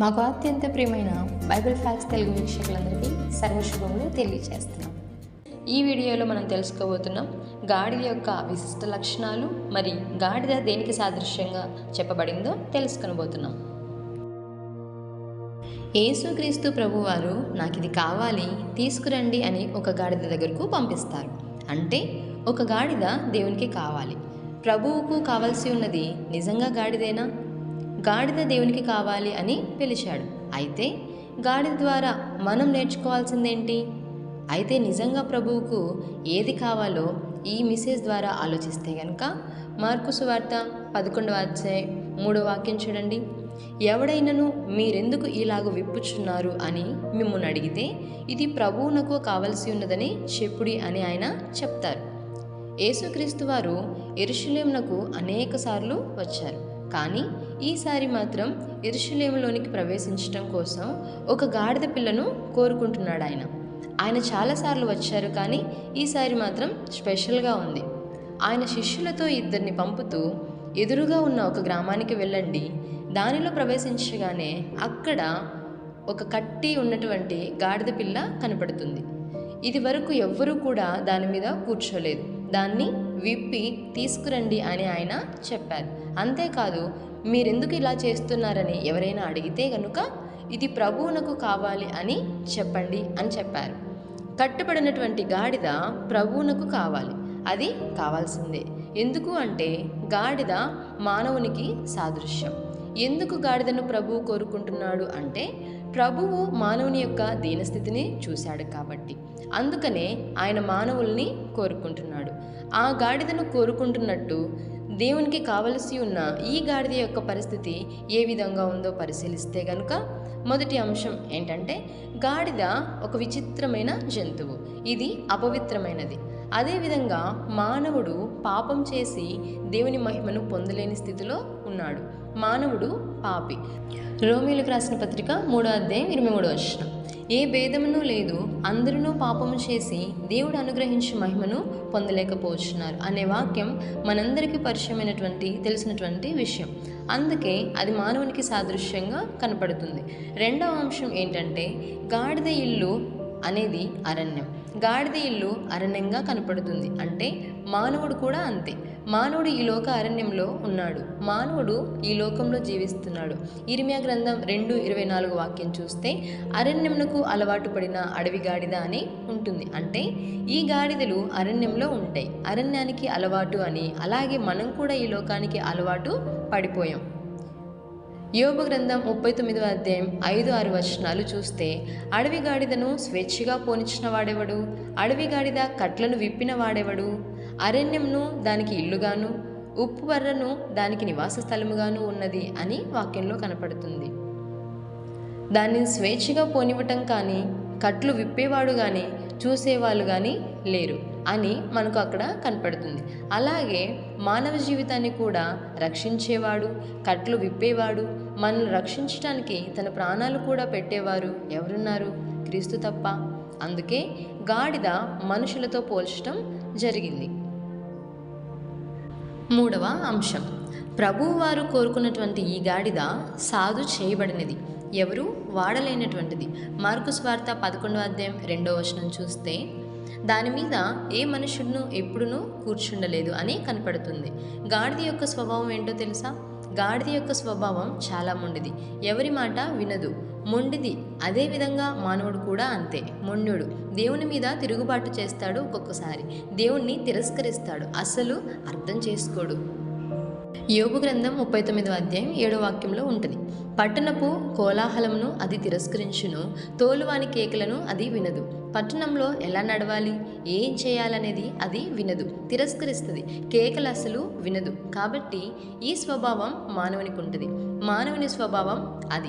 మాకు అత్యంత ప్రియమైన బైబిల్ ఫ్యాక్స్ తెలుగు వీక్షకులందరికీ సర్వశుభములు తెలియజేస్తున్నాం. ఈ వీడియోలో మనం తెలుసుకోబోతున్నాం గాడిద యొక్క విశిష్ట లక్షణాలు మరి గాడిద దేనికి సాదృశ్యంగా చెప్పబడిందో తెలుసుకొనబోతున్నాం. యేసుక్రీస్తు ప్రభువారు నాకు ఇది కావాలి తీసుకురండి అని ఒక గాడిద దగ్గరకు పంపిస్తారు. అంటే ఒక గాడిద దేవునికి కావాలి. ప్రభువుకు కావాల్సి ఉన్నది నిజంగా గాడిదేనా? గాడిద దేవునికి కావాలి అని పిలిచాడు. అయితే గాడిద ద్వారా మనం నేర్చుకోవాల్సిందేంటి? అయితే నిజంగా ప్రభువుకు ఏది కావాలో ఈ మెసేజ్ ద్వారా ఆలోచిస్తే గనక మార్కు సువార్త పదకొండవ అధ్యాయం మూడో వాక్యం చూడండి. ఎవడైనను మీరెందుకు ఇలాగ విప్పుచున్నారు అని మిమ్మల్ని అడిగితే ఇది ప్రభువునకు కావలసి ఉన్నదని చెప్పుడి అని ఆయన చెప్తారు. యేసుక్రీస్తు వారు ఎరుషులేమునకు అనేక సార్లు వచ్చారు. కానీ ఈసారి మాత్రం ఎరుషులేములోనికి ప్రవేశించడం కోసం ఒక గాడిద పిల్లను కోరుకుంటున్నాడు ఆయన. ఆయన చాలాసార్లు వచ్చారు కానీ ఈసారి మాత్రం స్పెషల్గా ఉంది. ఆయన శిష్యులతో ఇద్దరిని పంపుతూ ఎదురుగా ఉన్న ఒక గ్రామానికి వెళ్ళండి. దానిలో ప్రవేశించగానే అక్కడ ఒక కట్టి ఉన్నటువంటి గాడిద పిల్ల కనపడుతుంది. ఇది వరకు ఎవ్వరూ కూడా దాని మీద కూర్చోలేదు. దాన్ని విప్పి తీసుకురండి అని ఆయన చెప్పారు. అంతేకాదు మీరెందుకు ఇలా చేస్తున్నారని ఎవరైనా అడిగితే కనుక ఇది ప్రభువునకు కావాలి అని చెప్పండి అని చెప్పారు. కట్టుబడినటువంటి గాడిద ప్రభువునకు కావాలి. అది కావాల్సిందే. ఎందుకు అంటే గాడిద మానవునికి సాదృశ్యం. ఎందుకు గాడిదను ప్రభువు కోరుకుంటున్నాడు అంటే ప్రభువు మానవుని యొక్క దీనస్థితిని చూశాడు కాబట్టి. అందుకనే ఆయన మానవుల్ని కోరుకుంటున్నాడు. ఆ గాడిదను కోరుకుంటున్నట్టు దేవునికి కావలసి ఉన్న ఈ గాడిద యొక్క పరిస్థితి ఏ విధంగా ఉందో పరిశీలిస్తే గనుక మొదటి అంశం ఏంటంటే గాడిద ఒక విచిత్రమైన జంతువు. ఇది అపవిత్రమైనది. అదేవిధంగా మానవుడు పాపం చేసి దేవుని మహిమను పొందలేని స్థితిలో ఉన్నాడు. మానవుడు పాపి. రోమిలకు రాసిన పత్రిక మూడో అధ్యాయం ఇరవై మూడో వచ్చిన ఏ భేదమును లేదు అందరూ పాపము చేసి దేవుడు అనుగ్రహించి మహిమను పొందలేకపోతున్నారు అనే వాక్యం మనందరికీ పరిచయమైనటువంటి తెలిసినటువంటి విషయం. అందుకే అది మానవునికి సాదృశ్యంగా కనపడుతుంది. రెండవ అంశం ఏంటంటే గాడిద ఇల్లు అనేది అరణ్యం. గాడిద ఇల్లు అరణ్యంగా కనపడుతుంది. అంటే మానవుడు కూడా అంతే. మానవుడు ఈ లోక అరణ్యంలో ఉన్నాడు. మానవుడు ఈ లోకంలో జీవిస్తున్నాడు. ఇరిమియా గ్రంథం రెండు ఇరవై నాలుగు వాక్యం చూస్తే అరణ్యమునకు అలవాటు పడిన అడవి గాడిద అని ఉంటుంది. అంటే ఈ గాడిదలు అరణ్యంలో ఉంటాయి. అరణ్యానికి అలవాటు అని అలాగే మనం కూడా ఈ లోకానికి అలవాటు పడిపోయాం. యోగ గ్రంథం ముప్పై తొమ్మిదవ అధ్యాయం ఐదు ఆరు వచనాలు చూస్తే అడవి గాడిదను స్వేచ్ఛగా పోనిచ్చిన వాడెవడు? అడవి గాడిద కట్లను విప్పిన వాడెవడు? అరణ్యంను దానికి ఇల్లుగాను ఉప్పు బర్రను దానికి నివాస స్థలముగాను ఉన్నది అని వాక్యంలో కనపడుతుంది. దాన్ని స్వేచ్ఛగా పోనివ్వటం కానీ కట్లు విప్పేవాడు కానీ చూసేవాళ్ళు కానీ లేరు అని మనకు అక్కడ కనపడుతుంది. అలాగే మానవ జీవితాన్ని కూడా రక్షించేవాడు కట్లు విప్పేవాడు మనల్ని రక్షించడానికి తన ప్రాణాలు కూడా పెట్టేవారు ఎవరున్నారు? క్రీస్తు తప్ప. అందుకే గాడిద మనుషులతో పోల్చడం జరిగింది. మూడవ అంశం. ప్రభువారు కోరుకున్నటువంటి ఈ గాడిద సాధు చేయబడినది. ఎవరు? వాడలేనటువంటిది. మార్కు స్వార్త పదకొండవ అధ్యాయం రెండవ వచనం చూస్తే దాని మీద ఏ మనుషుడును ఎప్పుడునూ కూర్చుండలేదు అని కనపడుతుంది. గాడిద యొక్క స్వభావం ఏంటో తెలుసా? గాడిద యొక్క స్వభావం చాలా మొండిది. ఎవరి మాట వినదు. మొండిది. అదేవిధంగా మానవుడు కూడా అంతే. మొండుడు. దేవుని మీద తిరుగుబాటు చేస్తాడు ఒక్కొక్కసారి. దేవుణ్ణి తిరస్కరిస్తాడు. అసలు అర్థం చేసుకోడు. యోగు గ్రంథం ముప్పై తొమ్మిదవ అధ్యాయం ఏడో వాక్యంలో ఉంటుంది. పట్టణపు కోలాహలమును అది తిరస్కరించును తోలువాని కేకలను అది వినదు. పట్టణంలో ఎలా నడవాలి? ఏం చేయాలనేది అది వినదు. తిరస్కరిస్తుంది. కేకలు అసలు వినదు. కాబట్టి ఈ స్వభావం మానవునికి ఉంటుంది మానవుని స్వభావం అది.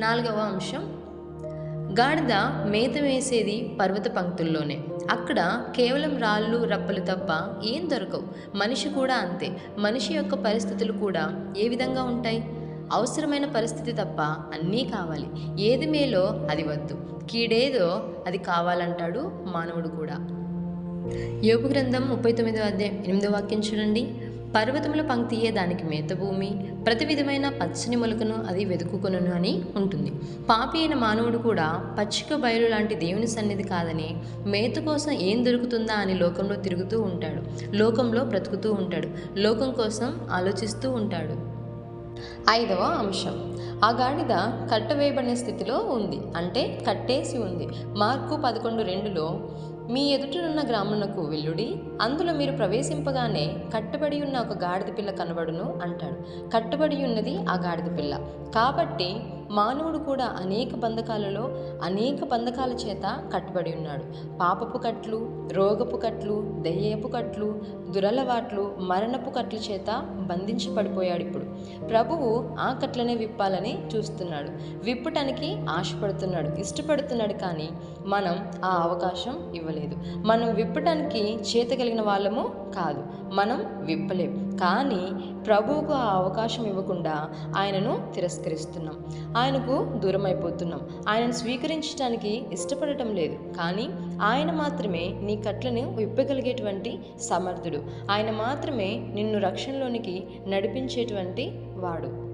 నాలుగవ అంశం గాడిద మేత వేసేది పర్వత పంక్తుల్లోనే. అక్కడ కేవలం రాళ్ళు రప్పలు తప్ప ఏం దొరకవు. మనిషి కూడా అంతే. మనిషి యొక్క పరిస్థితులు కూడా ఏ విధంగా ఉంటాయి? అవసరమైన పరిస్థితి తప్ప అన్నీ కావాలి. ఏది మేలో అది వద్దు. కీడేదో అది కావాలంటాడు మానవుడు కూడా. యోగు గ్రంథం ముప్పై తొమ్మిదో అధ్యాయం ఎనిమిదో వాక్యం చూడండి. పర్వతముల పంక్తియే దానికి మేత భూమి ప్రతి విధమైన పచ్చని మొలకను అది వెతుకుకొనును అని ఉంటుంది. పాపి అయిన మానవుడు కూడా పచ్చిక బయలు లాంటి దేవుని సన్నిధి కాదని మేత కోసం ఏం దొరుకుతుందా అని లోకంలో తిరుగుతూ ఉంటాడు. లోకంలో బ్రతుకుతూ ఉంటాడు. లోకం కోసం ఆలోచిస్తూ ఉంటాడు. ఐదవ అంశం. ఆ గాడిద కట్టవేయబడిన స్థితిలో ఉంది. అంటే కట్టేసి ఉంది. మార్కు పదకొండు రెండులో మీ ఎదుటనున్న గ్రామమునకు వెళ్ళుడి అందులో మీరు ప్రవేశింపగానే కట్టబడి ఉన్న ఒక గాడిద పిల్ల కనబడును అంటాడు. కట్టుబడి ఉన్నది ఆ గాడిద పిల్ల. కాబట్టి మానవుడు కూడా అనేక బంధకాలలో అనేక బంధకాల చేత కట్టుబడి ఉన్నాడు. పాపపు కట్లు రోగపు కట్లు దయ్యపు కట్లు దురలవాట్లు మరణపు కట్ల చేత బంధించబడిపోయాడు ఇప్పుడు. ప్రభువు ఆ కట్లనే విప్పాలని చూస్తున్నాడు. విప్పటానికి ఆశపడుతున్నాడు ఇష్టపడుతున్నాడు కానీ మనం ఆ అవకాశం ఇవ్వలేదు. మనం విప్పటానికి చేత కలిగిన వాళ్ళము కాదు. మనం విప్పలేం కానీ ప్రభువుకు ఆ అవకాశం ఇవ్వకుండా ఆయనను తిరస్కరిస్తున్నాం. ఆయనకు దూరం అయిపోతున్నాం ఆయనను స్వీకరించడానికి ఇష్టపడటం లేదు. కానీ ఆయన మాత్రమే నీ కట్లను విప్పగలిగేటువంటి సమర్థుడు. ఆయన మాత్రమే నిన్ను రక్షణలోనికి నడిపించేటువంటి వాడు.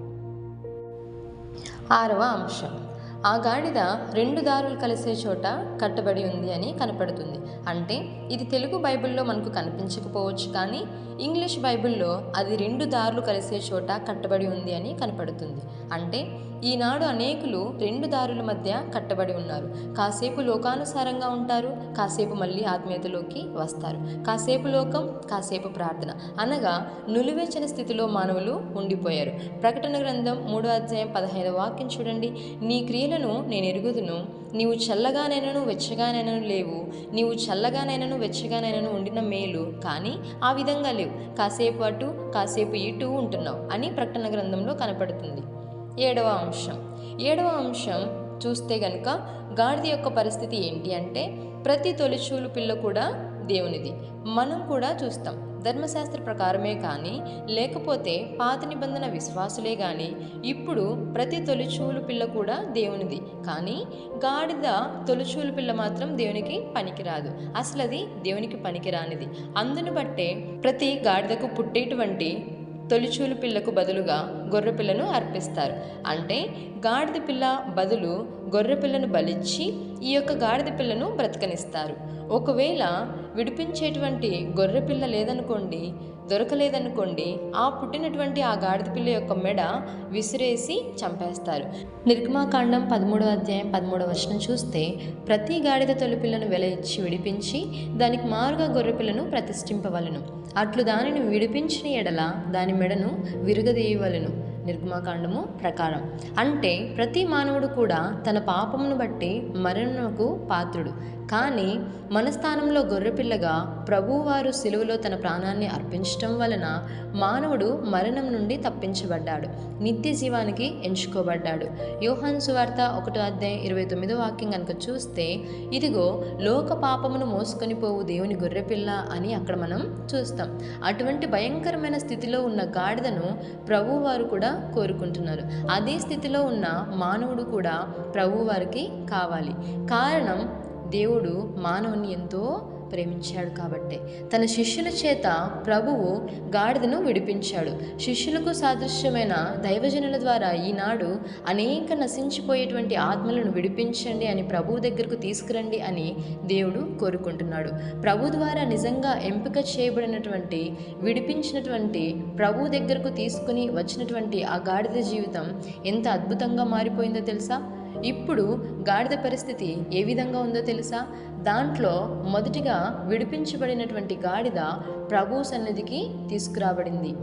ఆరవ అంశం. ఆ గాడిద రెండు దారులు కలిసే చోట కట్టబడి ఉంది అని కనపడుతుంది. అంటే ఇది తెలుగు బైబిల్లో మనకు కనిపించకపోవచ్చు కానీ ఇంగ్లీష్ బైబిల్లో అది రెండు దారులు కలిసే చోట కట్టబడి ఉంది అని కనపడుతుంది. అంటే ఈనాడు అనేకులు రెండు దారుల మధ్య కట్టబడి ఉన్నారు. కాసేపు లోకానుసారంగా ఉంటారు కాసేపు మళ్ళీ ఆత్మీయతలోకి వస్తారు. కాసేపు లోకం కాసేపు ప్రార్థన. అనగా నులివేచిన స్థితిలో మానవులు ఉండిపోయారు. ప్రకటన గ్రంథం మూడో అధ్యాయం పదహైదు వాక్యం చూడండి. నీ క్రియలను నేను ఎరుగుదును. నీవు చల్లగానైనను వెచ్చగానైనను లేవు. నీవు చల్లగానైనను వెచ్చగానైనను ఉండిన మేలు. కానీ ఆ విధంగా లేవు. కాసేపు అటు కాసేపు ఇటు ఉంటున్నావు అని ప్రకటన గ్రంథంలో కనపడుతుంది. ఏడవ అంశం. ఏడవ అంశం చూస్తే గనుక గాడిద యొక్క పరిస్థితి ఏంటి అంటే ప్రతి తొలిచూలు పిల్ల కూడా దేవునిది. మనం కూడా చూస్తాం. ధర్మశాస్త్ర ప్రకారమే కానీ లేకపోతే పాత నిబంధన విశ్వాసులే కానీ ఇప్పుడు ప్రతి తొలిచూలు పిల్ల కూడా దేవునిది. కానీ గాడిద తొలిచూలు పిల్ల మాత్రం దేవునికి పనికిరాదు. అసలు అది దేవునికి పనికిరానిది. అందును బట్టే ప్రతి గాడిదకు పుట్టేటువంటి తొలిచూలు పిల్లకు బదులుగా గొర్రె పిల్లను అర్పిస్తారు. అంటే గాడిద పిల్ల బదులు గొర్రె పిల్లను బలిచ్చి ఈ యొక్క గాడిద పిల్లను బ్రతకనిస్తారు. ఒకవేళ విడిపించేటువంటి గొర్రె పిల్ల లేదనుకోండి దొరకలేదనుకోండి ఆ పుట్టినటువంటి ఆ గాడిద పిల్ల యొక్క మెడ విసిరేసి చంపేస్తారు. నిర్గమాకాండం పదమూడవ అధ్యాయం పదమూడవ వర్షం చూస్తే ప్రతి గాడిద తొలి పిల్లను వెల ఇచ్చి విడిపించి దానికి మారుగా గొర్రె పిల్లను ప్రతిష్ఠింపవలను. అట్లు దానిని విడిపించిన ఎడల దాని మెడను విరుగదీయవలను. నిర్గమాకాండము ప్రకారం. అంటే ప్రతి మానవుడు కూడా తన పాపమును బట్టి మరణకు పాత్రుడు. కానీ మన స్థానంలో గొర్రెపిల్లగా ప్రభువారు సిలువలో తన ప్రాణాన్ని అర్పించటం వలన మానవుడు మరణం నుండి తప్పించబడ్డాడు. నిత్య జీవానికి ఎంచుకోబడ్డాడు. యోహాన్ సువార్త ఒకటో అధ్యాయం ఇరవై తొమ్మిదో వాక్యం కనుక చూస్తే ఇదిగో లోక పాపమును మోసుకొని పోవు దేవుని గొర్రెపిల్ల అని అక్కడ మనం చూస్తాం. అటువంటి భయంకరమైన స్థితిలో ఉన్న గాడిదను ప్రభువారు కూడా కోరుకుంటున్నారు. అదే స్థితిలో ఉన్న మానవుడు కూడా ప్రభువారికి కావాలి. కారణం దేవుడు మానవుని ఎంతో ప్రేమించాడు కాబట్టే. తన శిష్యుల చేత ప్రభువు గాడిదను విడిపించాడు. శిష్యులకు సాదృశ్యమైన దైవజనుల ద్వారా ఈనాడు అనేక నశించిపోయేటువంటి ఆత్మలను విడిపించండి అని ప్రభువు దగ్గరకు తీసుకురండి అని దేవుడు కోరుకుంటున్నాడు. ప్రభు ద్వారా నిజంగా ఎంపిక చేయబడినటువంటి విడిపించినటువంటి ప్రభు దగ్గరకు తీసుకుని వచ్చినటువంటి ఆ గాడిద జీవితం ఎంత అద్భుతంగా మారిపోయిందో తెలుసా? ఇప్పుడు గాడిద పరిస్థితి ఏ విధంగా ఉందో తెలుసా? దాంట్లో మొదటిగా విడిపించబడినటువంటి గాడిద ప్రభు సన్నిధికి తీసుకురాబడింది.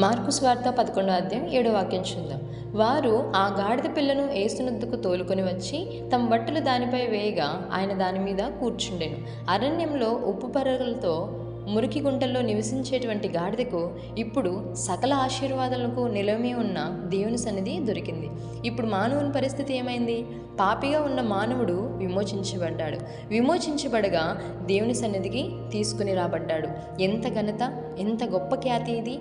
మార్కు స్వార్త పదకొండో అధ్యాయం ఏడో వాక్యం చూద్దాం. వారు ఆ గాడిద పిల్లను ఏసునద్దుకు తోలుకొని వచ్చి తమ బట్టలు దానిపై వేయగా ఆయన దాని మీద కూర్చుండెను. అరణ్యంలో ఉప్పు పరగలతో మురికి గుంటల్లో నివసించేటువంటి గాడిదకు ఇప్పుడు సకల ఆశీర్వాదాలకు నిలవమే ఉన్న దేవుని సన్నిధి దొరికింది. ఇప్పుడు మానవుని పరిస్థితి ఏమైంది? పాపిగా ఉన్న మానవుడు విమోచించబడ్డాడు. విమోచించబడగా దేవుని సన్నిధికి తీసుకుని రాబడ్డాడు. ఎంత ఘనత ఎంత గొప్ప ఖ్యాతి ఇది!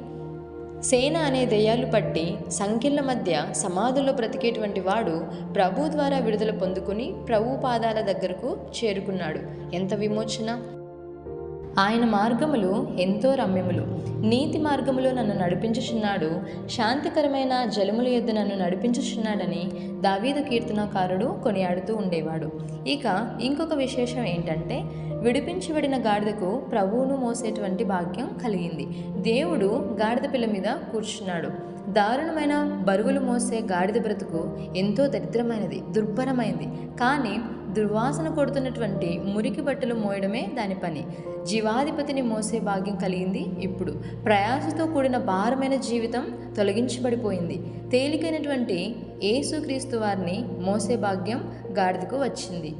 సేన అనే దయ్యాలు పట్టి సంఖ్యల మధ్య సమాధుల్లో బ్రతికేటువంటి వాడు ప్రభు ద్వారా విడుదల పొందుకుని ప్రభు పాదాల దగ్గరకు చేరుకున్నాడు. ఎంత విమోచన! ఆయన మార్గములు ఎంతో రమ్యములు. నీతి మార్గములో నన్ను నడిపించుచున్నాడు. శాంతికరమైన జలముల యొద్ద నన్ను నడిపించుచున్నాడని దావీదు కీర్తనకారుడు కొనియాడుతూ ఉండేవాడు. ఇక ఇంకొక విశేషం ఏంటంటే విడిపించబడిన గాడిదకు ప్రభువును మోసేటువంటి భాగ్యం కలిగింది. దేవుడు గాడిద పిల్ల మీద కూర్చున్నాడు. దారుణమైన బరువులు మోసే గాడిద బ్రతుకు ఎంతో దరిద్రమైనది దుర్భరమైంది. కానీ దుర్వాసన కొడుతున్నటువంటి మురికి బట్టలు మోయడమే దాని పని. జీవాధిపతిని మోసే భాగ్యం కలిగింది ఇప్పుడు. ప్రయాసతో కూడిన భారమైన జీవితం తొలగించబడిపోయింది. తేలికైనటువంటి ఏసుక్రీస్తు వారిని మోసే భాగ్యం గాడిదకు వచ్చింది.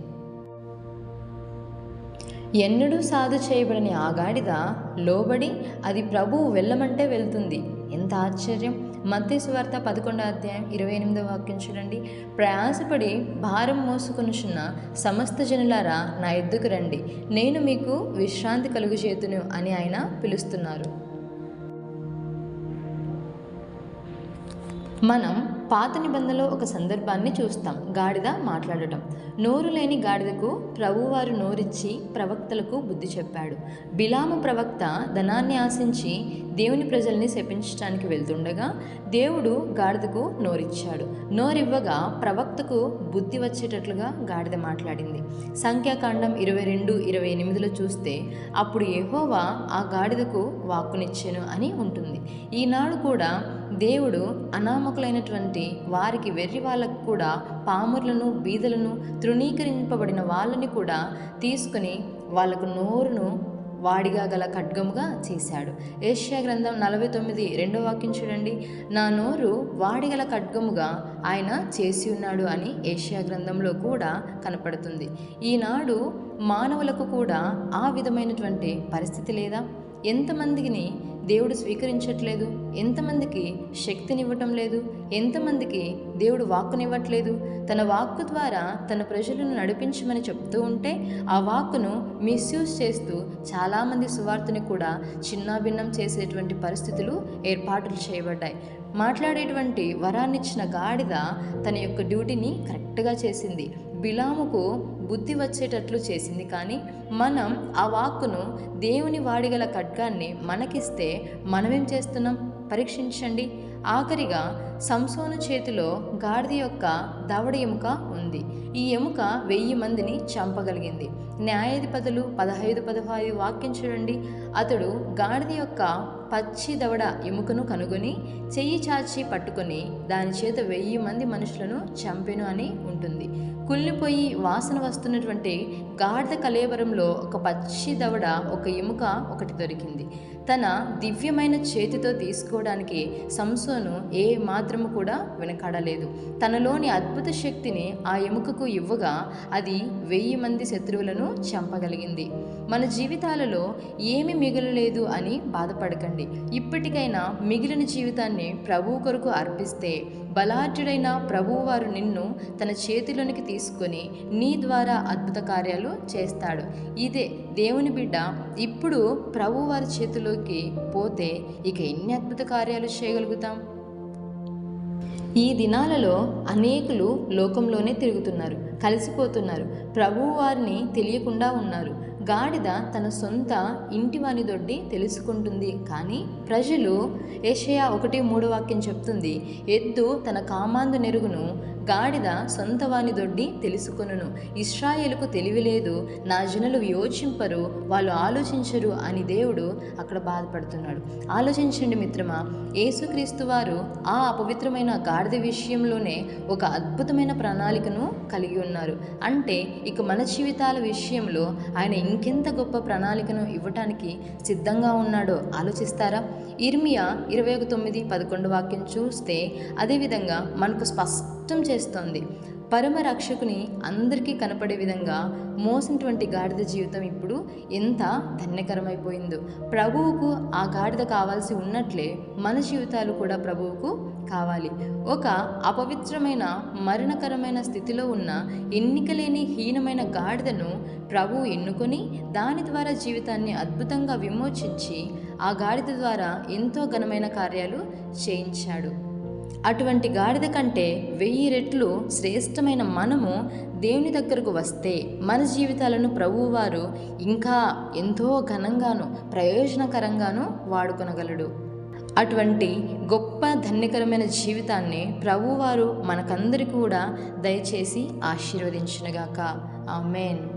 ఎన్నడూ సాధు చేయబడని ఆ గాడిద లోబడి అది ప్రభువు వెళ్ళమంటే వెళ్తుంది. ఎంత ఆశ్చర్యం! మత్తయి సువార్త పదకొండో అధ్యాయం ఇరవై ఎనిమిదో వాక్యం చూడండి. ప్రయాసపడి భారం మోసుకొనుచున్న సమస్త జనులారా నా ఎద్దుకు రండి. నేను మీకు విశ్రాంతి కలుగు చేతును అని ఆయన పిలుస్తున్నారు. మనం పాత నిబంధనలో ఒక సందర్భాన్ని చూస్తాం గాడిద మాట్లాడటం. నోరు లేని గాడిదకు ప్రభువారు నోరిచ్చి ప్రవక్తలకు బుద్ధి చెప్పాడు. బిలాము ప్రవక్త ధనాన్ని ఆశించి దేవుని ప్రజల్ని శపించడానికి వెళ్తుండగా దేవుడు గాడిదకు నోరిచ్చాడు. నోరివ్వగా ప్రవక్తకు బుద్ధి వచ్చేటట్లుగా గాడిద మాట్లాడింది. సంఖ్యాకాండం ఇరవై రెండు ఇరవై ఎనిమిదిలో చూస్తే అప్పుడు ఎహోవా ఆ గాడిదకు వాక్కునిచ్చాను అని ఉంటుంది. ఈనాడు కూడా దేవుడు అనామకులైనటువంటి వారికి వెర్రి వాళ్ళకు కూడా పాముర్లను బీదలను తృణీకరింపబడిన వాళ్ళని కూడా తీసుకుని వాళ్ళకు నోరును వాడిగా గల ఖడ్గముగా చేశాడు. ఏషియా గ్రంథం నలభై తొమ్మిది రెండో వాక్యం చూడండి. నా నోరు వాడిగల ఖడ్గముగా ఆయన చేసి ఉన్నాడు అని ఏషియా గ్రంథంలో కూడా కనపడుతుంది. ఈనాడు మానవులకు కూడా ఆ విధమైనటువంటి పరిస్థితి లేదా? ఎంతమందిని దేవుడు స్వీకరించట్లేదు. ఎంతమందికి శక్తినివ్వటం లేదు? ఎంతమందికి దేవుడు వాక్కునివ్వట్లేదు? తన వాక్కు ద్వారా తన ప్రజలను నడిపించమని చెప్తూ ఉంటే ఆ వాక్కును మిస్యూజ్ చేస్తూ చాలామంది సువార్తని కూడా చిన్నాభిన్నం చేసేటువంటి పరిస్థితులు ఏర్పాట్లు చేయబడ్డాయి. మాట్లాడేటువంటి వరాన్నిచ్చిన గాడిద తన యొక్క డ్యూటీని కరెక్ట్గా చేసింది. బిలాముకు బుద్ధి వచ్చేటట్లు చేసింది కానీ మనం ఆ వాక్కును దేవుని వాడిగల ఖడ్గాన్ని మనకిస్తే మనమేం చేస్తున్నాం? పరీక్షించండి. ఆఖరిగా సంసోను చేతిలో గాడిద యొక్క దవడ ఎముక ఉంది. ఈ ఎముక వెయ్యి మందిని చంపగలిగింది. న్యాయాధిపతులు పదహైదు పదహైదు వాక్యం చూడండి. అతడు గాడిద యొక్క పచ్చి దవడ ఎముకను కనుగొని చెయ్యి చాచి పట్టుకొని దాని చేత వెయ్యి మంది మనుషులను చంపెను అని ఉంటుంది. కుళ్ళిపోయి వాసన వస్తున్నటువంటి గాడిద కలేవరంలో ఒక పచ్చి దవడ ఒక ఎముక ఒకటి దొరికింది. తన దివ్యమైన చేతితో తీసుకోవడానికి సంసోను ఏ మాత్రము కూడా వెనకాడలేదు. తనలోని అద్భుత శక్తిని ఆ ఎముకకు ఇవ్వగా అది వెయ్యి మంది శత్రువులను చంపగలిగింది. మన జీవితాలలో ఏమి మిగలలేదు అని బాధపడకండి. ఇప్పటికైనా మిగిలిన జీవితాన్ని ప్రభువు కొరకు అర్పిస్తే బలాఢ్యుడైన ప్రభువు వారు నిన్ను తన చేతిలోనికి తీసుకొని నీ ద్వారా అద్భుత కార్యాలు చేస్తాడు. ఇదే దేవుని బిడ్డ ఇప్పుడు ప్రభు వారి చేతిలోకి పోతే ఇక ఎన్ని అద్భుత కార్యాలు చేయగలుగుతాం? ఈ దినాలలో అనేకులు లోకంలోనే తిరుగుతున్నారు కలిసిపోతున్నారు. ప్రభువు వారిని తెలియకుండా ఉన్నారు. గాడిద తన సొంత ఇంటి వాని దొడ్డి తెలుసుకుంటుంది. కానీ ప్రజలు ఏషయా ఒకటి మూడు వాక్యం చెప్తుంది. ఎద్దు తన కామాందు నెరుగును గాడిద సొంత వాని దొడ్డి తెలుసుకొనును. ఇస్రాయేలుకు తెలివి లేదు. నా జనులు యోచింపరు వాళ్ళు ఆలోచించరు అని దేవుడు అక్కడ బాధపడుతున్నాడు. ఆలోచించండి మిత్రమా యేసుక్రీస్తు వారు ఆ అపవిత్రమైన గాడిద విషయంలోనే ఒక అద్భుతమైన ప్రణాళికను కలిగి ఉన్నారు. అంటే ఇక మన జీవితాల విషయంలో ఆయన ఇంకెంత గొప్ప ప్రణాళికను ఇవ్వటానికి సిద్ధంగా ఉన్నాడో ఆలోచిస్తారా? ఇర్మియా ఇరవై ఒక తొమ్మిది పదకొండు వాక్యం చూస్తే అదేవిధంగా మనకు స్పష్టం చేస్తోంది. పరమ రక్షకుని అందరికీ కనపడే విధంగా మోసినటువంటి గాడిద జీవితం ఇప్పుడు ఎంత ధన్యకరమైపోయిందో. ప్రభువుకు ఆ గాడిద కావాల్సి ఉన్నట్లే మన జీవితాలు కూడా ప్రభువుకు కావాలి. ఒక అపవిత్రమైన మరణకరమైన స్థితిలో ఉన్న ఎన్నికలేని హీనమైన గాడిదను ప్రభువు ఎన్నుకొని దాని ద్వారా జీవితాన్ని అద్భుతంగా విమోచించి ఆ గాడిద ద్వారా ఎంతో ఘనమైన కార్యాలు చేయించాడు. అటువంటి గాడిద కంటే వెయ్యి రెట్లు శ్రేష్టమైన మనము దేవుని దగ్గరకు వస్తే మన జీవితాలను ప్రభువువారు ఇంకా ఎంతో ఘనంగాను ప్రయోజనకరంగాను వాడుకొనగలడు. అటువంటి గొప్ప ధన్యకరమైన జీవితాన్ని ప్రభువారు మనకందరికీ కూడా దయచేసి ఆశీర్వదించునుగాక. ఆమెన్.